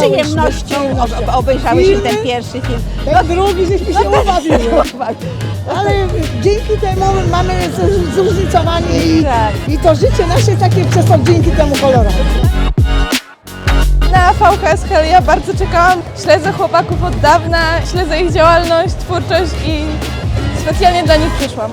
przyjemnością ob- obejrzałyśmy ten pierwszy film. Ten drugi żeśmy się ubawiły. Ale dzięki temu mamy z- zróżnicowanie i, Tak. i to życie nasze takie przez to dzięki temu kolorowe. Na VKS Hell ja bardzo czekałam. Śledzę chłopaków od dawna, śledzę ich działalność, twórczość i specjalnie dla nich przyszłam.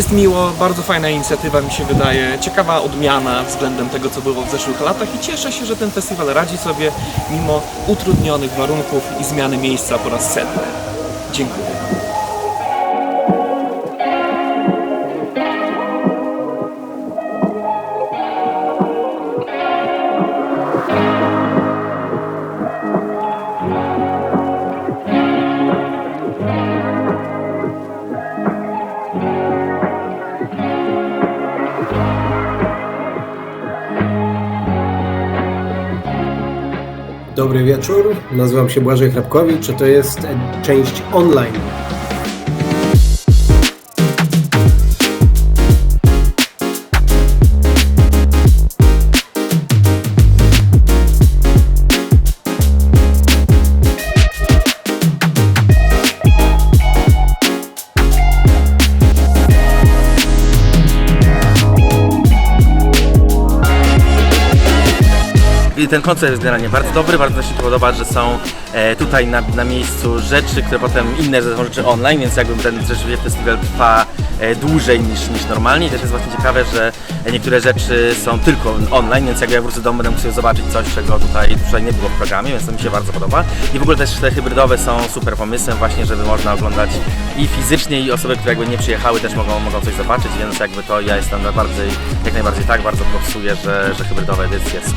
Jest miło, bardzo fajna inicjatywa mi się wydaje, ciekawa odmiana względem tego, co było w zeszłych latach i cieszę się, że ten festiwal radzi sobie mimo utrudnionych warunków i zmiany miejsca po raz setny. Dziękuję. Dobry wieczór, nazywam się Błażej Hrabkowicz, a to jest część online. I ten koncept jest generalnie bardzo dobry, bardzo mi się podoba, że są e, tutaj na, na miejscu rzeczy, które potem inne są rzeczy online, więc jakby ten rzeczywiście festiwal trwa e, dłużej niż, niż normalnie. I też jest właśnie ciekawe, że niektóre rzeczy są tylko online, więc jak ja wrócę do domu, będę sobie zobaczyć coś, czego tutaj, tutaj nie było w programie, więc to mi się bardzo podoba. I w ogóle też te hybrydowe są super pomysłem właśnie, żeby można oglądać i fizycznie, i osoby, które jakby nie przyjechały też mogą, mogą coś zobaczyć, więc jakby to ja jestem bardziej, jak najbardziej tak, bardzo propsuję, że, że hybrydowa edycja jest